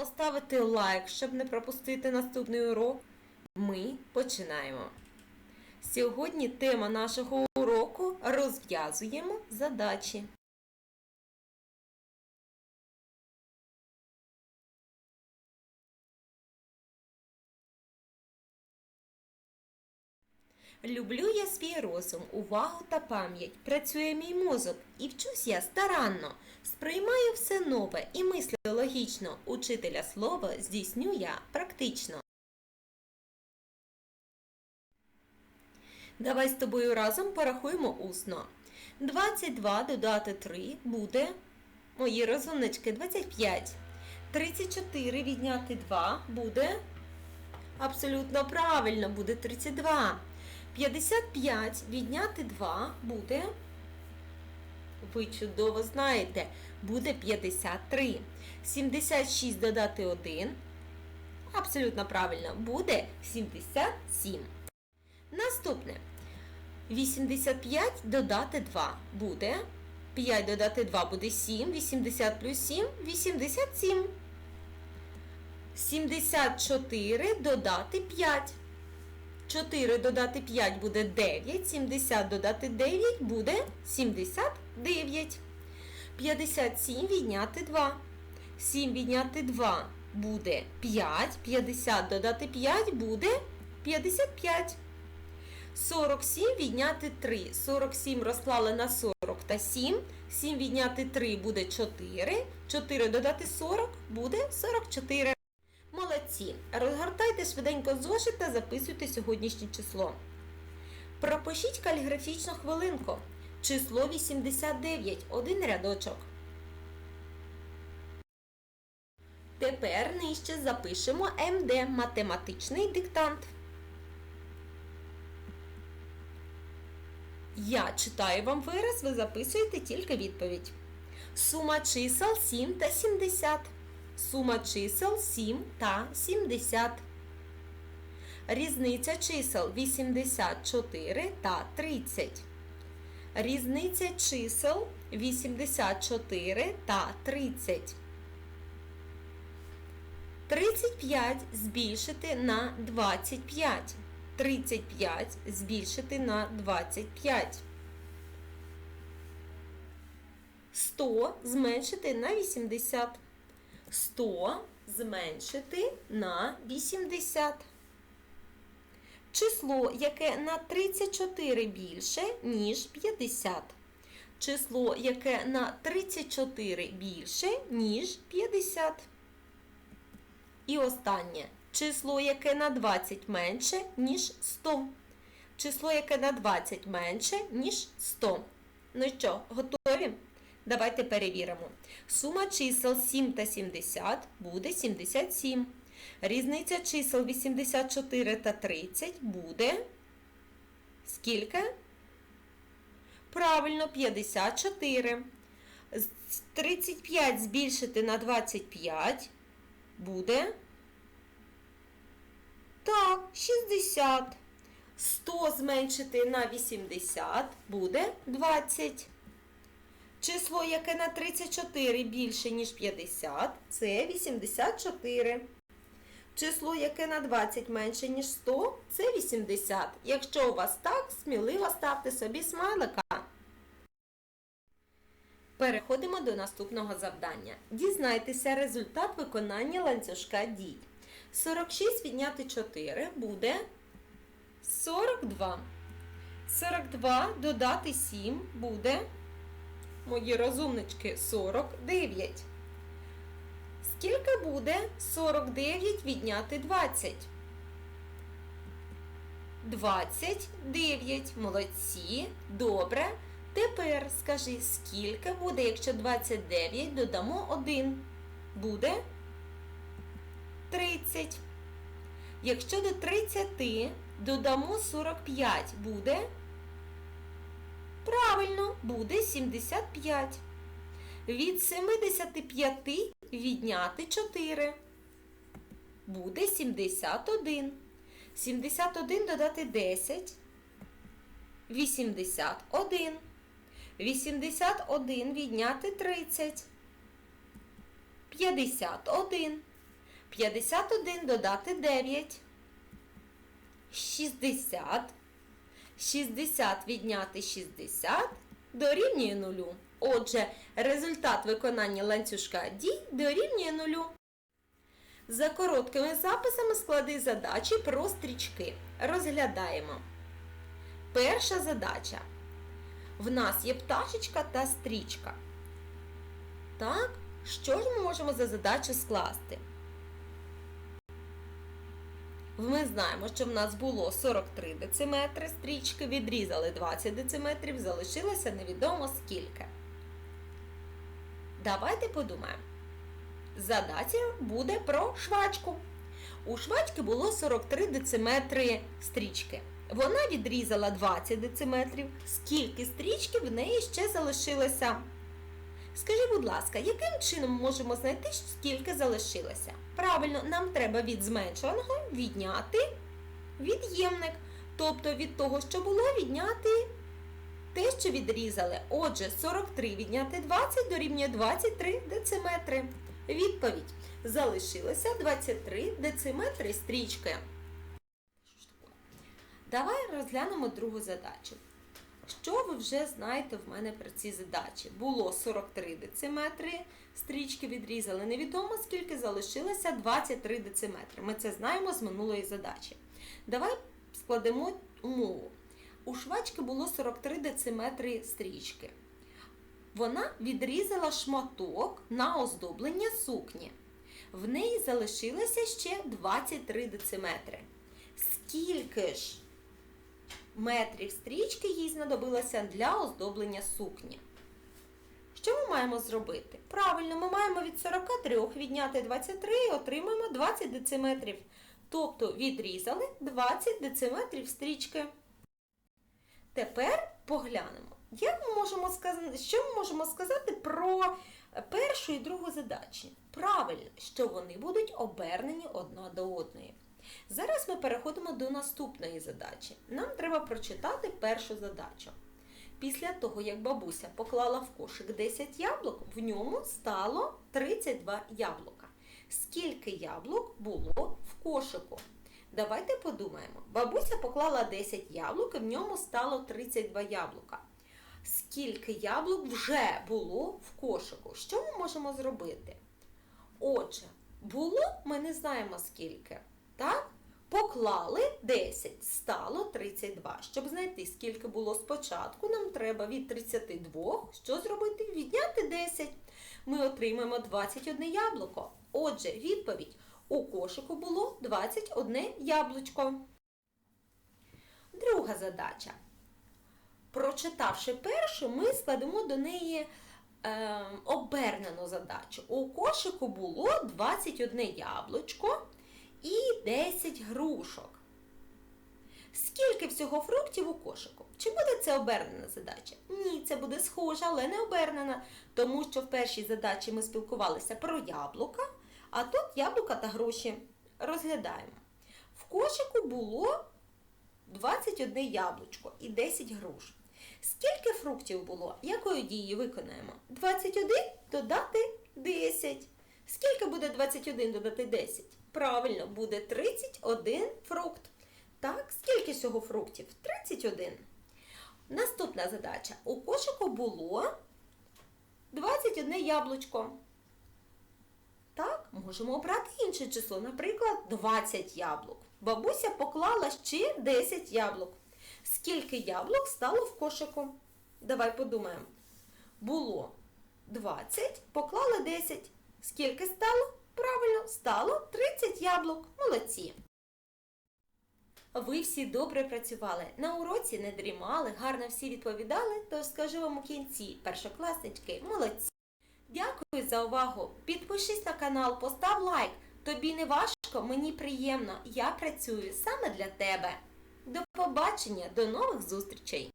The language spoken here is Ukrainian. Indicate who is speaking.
Speaker 1: поставити лайк, щоб не пропустити наступний урок. Ми починаємо. Сьогодні тема нашого уроку розв'язуємо задачі. Люблю я свій розум, увагу та пам'ять. Працює мій мозок і вчусь я старанно. Сприймаю все нове і мислю логічно. Учителя слова здійсню я практично. Давай з тобою разом порахуємо усно. 22 додати 3 буде, мої розумнички, 25. 34 відняти 2 буде, абсолютно правильно, буде 32. 55 відняти 2 буде, ви чудово знаєте, буде 53. 76 додати 1, абсолютно правильно, буде 77. Наступне. 85 додати 2 буде. 5 додати 2 буде 7. 80 плюс 7 87. 74 додати 5. 4 додати 5 буде 9. 70 додати 9 буде 79. 57 відняти 2. 7 відняти 2 буде 5. 50 додати 5 буде 55. 47 відняти 3. 47 розклали на 40 та 7. 7 відняти 3 буде 4. 4 додати 40 буде 44. Молодці! Розгортайте швиденько зошит та записуйте сьогоднішнє число. Пропишіть каліграфічну хвилинку. Число 89. Один рядочок. Тепер нижче запишемо МД математичний диктант. Я читаю вам вираз, ви записуєте тільки відповідь. Сума чисел 7 та 70. Сума чисел 7 та 70. Різниця чисел 84 та 30. Різниця чисел 84 та 30. 35 збільшити на 25. 35 збільшити на 25. 100 зменшити на 80. 100 зменшити на 80. Число, яке на 34 більше, ніж 50. Число, яке на 34 більше, ніж 50. І останнє. Число, яке на 20 менше, ніж 100. Число, яке на 20 менше, ніж 100. Ну що, готові? Давайте перевіримо. Сума чисел 7 та 70 буде 77. Різниця чисел 84 та 30 буде скільки? Правильно, 54. 35 збільшити на 25 буде. Так, 60. 100 зменшити на 80 буде 20. Число, яке на 34 більше, ніж 50, це 84. Число, яке на 20 менше, ніж 100, це 80. Якщо у вас так, сміливо ставте собі смайлика. Переходимо до наступного завдання. Дізнайтеся результат виконання ланцюжка дій. 46 відняти 4 буде 42. 42 додати 7 буде, мої розумнички, 49. Скільки буде 49 відняти 20? 29. Молодці. Добре. Тепер скажи, скільки буде, якщо 29 додамо 1? Буде 30. Якщо до 30 додамо 45, буде? Правильно, буде 75. Від 75 відняти 4. Буде 71. 71 додати 10. 81. 81 відняти 30. 51. 51 додати 9. 60. 60 відняти 60 дорівнює нулю. Отже, результат виконання ланцюжка дій дорівнює нулю. За короткими записами склади задачі про стрічки. Розглядаємо. Перша задача. В нас є пташечка та стрічка. Так, що ж ми можемо за задачу скласти? Ми знаємо, що в нас було 43 дециметри стрічки, відрізали 20 дециметрів, залишилося невідомо скільки. Давайте подумаємо. Задача буде про швачку. У швачки було 43 дециметри стрічки. Вона відрізала 20 дециметрів. Скільки стрічки в неї ще залишилося? Скажи, будь ласка, яким чином ми можемо знайти, скільки залишилося? Правильно, нам треба від зменшуваного відняти від'ємник. Тобто від того, що було, відняти те, що відрізали. Отже, 43 відняти 20 дорівнює 23 дециметри. Відповідь. Залишилося 23 дециметри стрічки. Давай розглянемо другу задачу. Що ви вже знаєте в мене про ці задачі? Було 43 дециметри, стрічки відрізали. Невідомо скільки залишилося 23 дециметри. Ми це знаємо з минулої задачі. Давай складемо умову. У швачки було 43 дециметри стрічки. Вона відрізала шматок на оздоблення сукні. В неї залишилося ще 23 дециметри. Скільки ж метрів стрічки їй знадобилося для оздоблення сукні? Що ми маємо зробити? Правильно, ми маємо від 43 відняти 23 і отримаємо 20 дециметрів. Тобто відрізали 20 дециметрів стрічки. Тепер поглянемо, як ми можемо сказати, що ми можемо сказати про першу і другу задачі. Правильно, що вони будуть обернені одна до одної. Зараз ми переходимо до наступної задачі. Нам треба прочитати першу задачу. Після того, як бабуся поклала в кошик 10 яблук, в ньому стало 32 яблука. Скільки яблук було в кошику? Давайте подумаємо. Бабуся поклала 10 яблук і в ньому стало 32 яблука. Скільки яблук вже було в кошику? Що ми можемо зробити? Отже, було, ми не знаємо скільки. Так? Поклали 10, стало 32. Щоб знайти, скільки було спочатку, нам треба від 32, що зробити? Відняти 10. Ми отримаємо 21 яблуко. Отже, відповідь. У кошику було 21 яблучко. Друга задача. Прочитавши першу, ми складемо до неї е, обернену задачу. У кошику було 21 яблучко і 10 грушок. Скільки всього фруктів у кошику? Чи буде це обернена задача? Ні, це буде схожа, але не обернена, тому що в першій задачі ми спілкувалися про яблука, а тут яблука та груші. Розглядаємо. В кошику було 21 яблучко і 10 груш. Скільки фруктів було? Якою дією виконаємо? 21 додати 10. Скільки буде 21 додати 10? Правильно, буде 31 фрукт. Так, скільки всього фруктів? 31. Наступна задача. У кошику було 21 яблучко. Так, можемо обрати інше число, наприклад, 20 яблук. Бабуся поклала ще 10 яблук. Скільки яблук стало в кошику? Давай подумаємо. Було 20, поклали 10. Скільки стало? Правильно, стало 30 яблук. Молодці. Ви всі добре працювали. На уроці не дрімали, гарно всі відповідали, тож скажу вам у кінці, першокласнички, молодці. Дякую за увагу. Підпишись на канал, постав лайк. Тобі не важко, мені приємно. Я працюю саме для тебе. До побачення, до нових зустрічей!